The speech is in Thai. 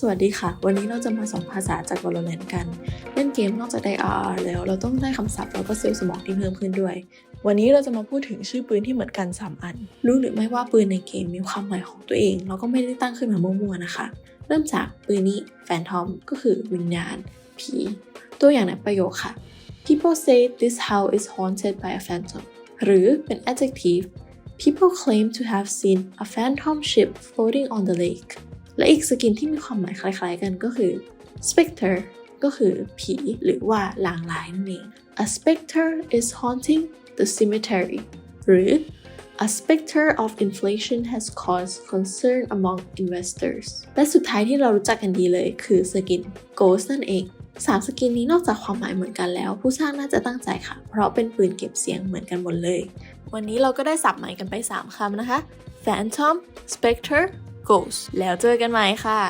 สวัสดีค่ะ วันนี้เราจะมาสอนภาษาจาก Valorant กัน เล่นเกมนอกจากได้ RR แล้วเราต้องได้คำศัพท์แล้วก็เซลล์สมองที่เพิ่มขึ้นด้วย วันนี้เราจะมาพูดถึงชื่อปืนที่เหมือนกัน 3 อัน รู้หรือไม่ว่าปืนในเกมมีความหมายของตัวเอง เราก็ไม่ได้ตั้งขึ้นมามั่วๆนะคะ เริ่มจากปืนนี้ Phantom ก็คือวิญญาณผีตัวอย่างในประโยคค่ะ People say this house is haunted by a phantom หรือเป็น adjective People claim to have seen a phantom ship floating on the lake และอีกสกินที่มีความหมายคล้ายๆกันก็คือ specter ก็คือผีหรือว่าลางร้ายนั่นเอง A specter is haunting the cemetery หรือ A specter of inflation has caused concern among investors และสุดท้ายที่เรารู้จักกันดีเลยคือสกิน Ghost นั่นเองสามสกินนี้นอกจากความหมายเหมือนกันแล้ว ผู้สร้างน่าจะตั้งใจค่ะ เพราะเป็นปืนเก็บเสียงเหมือนกันหมดเลย วันนี้เราก็ได้สับใหม่กันไป 3 คำนะคะ Phantom Spectre Goals แล้วเจอกันใหม่ค่ะ